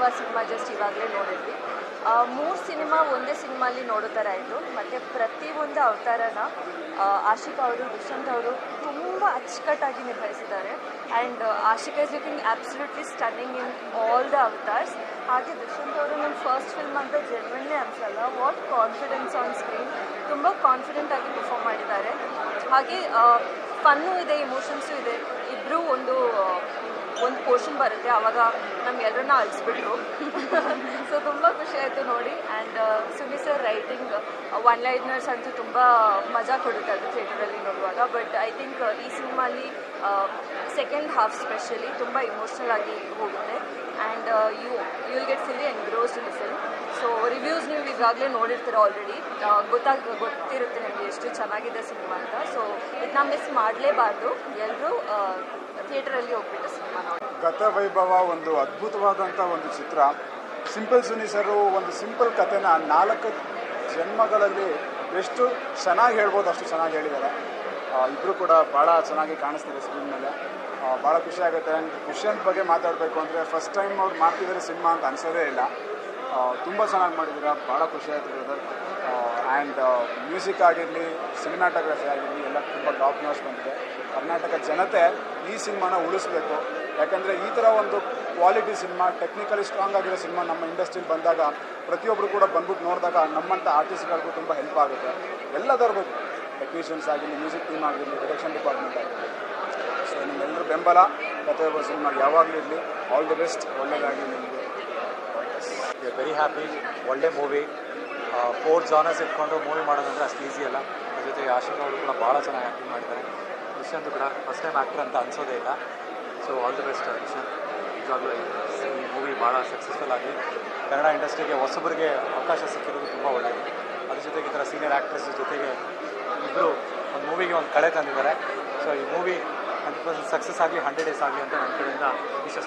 ವೈಭವ cinema just ಇವಾಗಲೇ ನೋಡಿದ್ವಿ. ಮೂರು ಸಿನಿಮಾ ಒಂದೇ ಸಿನಿಮಾಲಿ ನೋಡೋ ಥರ ಆಯಿತು ಮತ್ತು ಪ್ರತಿಯೊಂದು ಅವತಾರನ ಆಶಿಕ್ ಅವರು, ದುಷ್ಯಂತ್ ಅವರು ತುಂಬ ಅಚ್ಚುಕಟ್ಟಾಗಿ ನಿಭಾಯಿಸಿದ್ದಾರೆ and Ashik is looking absolutely stunning in all the avatars ಹಾಗೆ ದುಷ್ಯಂತ್ ಅವರು ನಮ್ಮ ಫಸ್ಟ್ ಫಿಲ್ಮ್ ಅಂತ ಜೆನ್ವನ್ಲಿ ಅನ್ಸಲ್ಲ. ವಾಟ್ ಕಾನ್ಫಿಡೆನ್ಸ್ ಆನ್ ಸ್ಕ್ರೀನ್ ತುಂಬ ಕಾನ್ಫಿಡೆಂಟ್ ಆಗಿ ಪರ್ಫಾರ್ಮ್ ಮಾಡಿದ್ದಾರೆ. ಹಾಗೆ ಫನ್ನು ಇದೆ ಇಮೋಷನ್ಸು ಇದೆ. ಇಬ್ಬರೂ ಒಂದು ಒಂದು ಪೋರ್ಷನ್ ಬರುತ್ತೆ ಆವಾಗ ನಮ್ಗೆಲ್ಲರನ್ನ ಅಳಿಸ್ಬಿಟ್ರು. ಸೊ ತುಂಬ ಖುಷಿ ಆಯಿತು ನೋಡಿ. And Suni sir writing one liners ಅಂತೂ ತುಂಬ ಮಜಾ ಕೊಡುತ್ತೆ ಅದು ಥಿಯೇಟರಲ್ಲಿ ನೋಡುವಾಗ. ಬಟ್ ಐ ಥಿಂಕ್ ಈ ಸಿನಿಮಾಲಿ ಸೆಕೆಂಡ್ ಹಾಫ್ ಸ್ಪೆಷಲಿ ತುಂಬ ಇಮೋಷ್ನಲ್ ಆಗಿ ಹೋಗುತ್ತೆ. And you you will get fully gross in film so reviews ನೀವು ಈಗಾಗಲೇ ನೋಡಿರ್ತೀರ ಆಲ್ರೆಡಿ ಗೊತ್ತಾಗ, ಗೊತ್ತಿರುತ್ತೆ ನಿಮಗೆ ಎಷ್ಟು ಚೆನ್ನಾಗಿದೆ ಸಿನಿಮಾ ಅಂತ. ಸೊ ಇದನ್ನ ಮಿಸ್ ಮಾಡಲೇಬಾರ್ದು. ಎಲ್ಲರೂ ಥಿಯೇಟ್ರಲ್ಲಿ ಹೋಗ್ಬಿಟ್ಟು ಸಿನಿಮಾ ನೋಡಿ ಗತ ವೈಭವ ಒಂದು ಅದ್ಭುತವಾದಂಥ ಒಂದು ಚಿತ್ರ. ಸಿಂಪಲ್ ಸುನಿ ಸರು ಒಂದು ಸಿಂಪಲ್ ಕಥೆನ ನಾಲ್ಕು ಜನ್ಮಗಳಲ್ಲಿ ಎಷ್ಟು ಚೆನ್ನಾಗಿ ಹೇಳ್ಬೋದು ಅಷ್ಟು ಚೆನ್ನಾಗಿ ಹೇಳಿದ್ದಾರೆ. ಇಬ್ಬರು ಕೂಡ ಭಾಳ ಚೆನ್ನಾಗಿ ಕಾಣಿಸ್ತಾರೆ ಸ್ಕ್ರೀನ್ ಮೇಲೆ. ಭಾಳ ಖುಷಿ ಆಗುತ್ತೆ. ಆ್ಯಂಡ್ ಖುಷಿಯನ್ ಬಗ್ಗೆ ಮಾತಾಡಬೇಕು ಅಂದರೆ ಫಸ್ಟ್ ಟೈಮ್ ಅವ್ರು ಮಾಡ್ತಿದ್ದಾರೆ ಸಿನಿಮಾ ಅಂತ ಅನಿಸೋದೇ ಇಲ್ಲ. ತುಂಬ ಚೆನ್ನಾಗಿ ಮಾಡಿದ್ದೀರಾ. ಭಾಳ ಖುಷಿ ಆಯ್ತು ಬ್ರದರ್ ಆ್ಯಂಡ್ ಮ್ಯೂಸಿಕ್ ಆಗಿರಲಿ ಸಿನಿಮಾಟೋಗ್ರಫಿ ಆಗಿರಲಿ, ಎಲ್ಲ ತುಂಬ ಟಾಪ್ ನಾಚ್ ಬಂದಿದೆ. ಕರ್ನಾಟಕ ಜನತೆ ಈ ಸಿನಿಮಾನ ಉಳಿಸ್ಬೇಕು. ಯಾಕಂದರೆ ಈ ಥರ ಒಂದು ಕ್ವಾಲಿಟಿ ಸಿನಿಮಾ ಟೆಕ್ನಿಕಲಿ ಸ್ಟ್ರಾಂಗ್ ಆಗಿರೋ ಸಿನಿಮಾ ನಮ್ಮ ಇಂಡಸ್ಟ್ರಿಲಿ ಬಂದಾಗ ಪ್ರತಿಯೊಬ್ಬರು ಕೂಡ ಬಂದ್ಬಿಟ್ಟು ನೋಡಿದಾಗ ನಮ್ಮಂಥ ಆರ್ಟಿಸ್ಟ್ಗಳಿಗೂ ತುಂಬ ಹೆಲ್ಪ್ ಆಗುತ್ತೆ. ಎಲ್ಲದರಿಗೂ ಟೆಕ್ನಿಷಿಯನ್ಸ್ ಆಗಿರಲಿ ಮ್ಯೂಸಿಕ್ ಟೀಮ್ ಆಗಿರಲಿ ಡೈರೆಕ್ಷನ್ ಡಿಪಾರ್ಟ್ಮೆಂಟ್ ಆಗಿರಲಿ. ಸೊ ನಿಮ್ಮೆಲ್ಲರ ಬೆಂಬಲ ಪ್ರತಿಯೊಬ್ಬರು ಸಿನಿಮಾ ಯಾವಾಗಲೂ ಇರಲಿ. ಆಲ್ ದಿ ಬೆಸ್ಟ್ ಒಳ್ಳೆಯದಾಗಿ ನಿಮಗೆ. ವೆರಿ ಹ್ಯಾಪಿ ಒಳ್ಳೆ ಮೂವಿ ಫೋರ್ ಜಾನರ್ಸ್ ಇಟ್ಕೊಂಡು ಮೂವಿ ಮಾಡೋದಂದ್ರೆ ಅಷ್ಟು ಈಸಿ ಅಲ್ಲ. ಅದ್ರ ಜೊತೆಗೆ ಆಶಿಕ್ ಅವರು ಕೂಡ ಭಾಳ ಚೆನ್ನಾಗಿ ಆ್ಯಕ್ಟಿಂಗ್ ಮಾಡಿದ್ದಾರೆ. ದುಷ್ಯಂತ್ ಕೂಡ ಫಸ್ಟ್ ಟೈಮ್ ಆ್ಯಕ್ಟರ್ ಅಂತ ಅನ್ಸೋದೇ ಇಲ್ಲ. So all the best Dushyanth ನಿಜವಾಗ್ಲೂ ಈ- ಮೂವಿ ಭಾಳ ಸಕ್ಸಸ್ಫುಲ್ ಆಗಿ ಕನ್ನಡ ಇಂಡಸ್ಟ್ರಿಗೆ ಹೊಸಬರಿಗೆ ಅವಕಾಶ ಸಿಕ್ಕಿರೋದು ತುಂಬ ಒಳ್ಳೆಯದು ಅದ್ರ ಜೊತೆಗೆ ಈ ಥರ ಸೀನಿಯರ್ ಆ್ಯಕ್ಟ್ರೆಸ್ ಜೊತೆಗೆ ಇಬ್ಬರು ಒಂದು ಮೂವಿಗೆ ಒಂದು ಕಳೆ ತಂದಿದ್ದಾರೆ. ಸೊ ಈ ಮೂವಿ ಹಂಡ್ರೆಡ್ ಪರ್ಸೆಂಟ್ ಸಕ್ಸಸ್ ಆಗಲಿ ಹಂಡ್ರೆಡ್ ಡೇಸ್ ಆಗಲಿ ಅಂತ ನನ್ನ ಕಡೆಯಿಂದ ವಿಶಸ್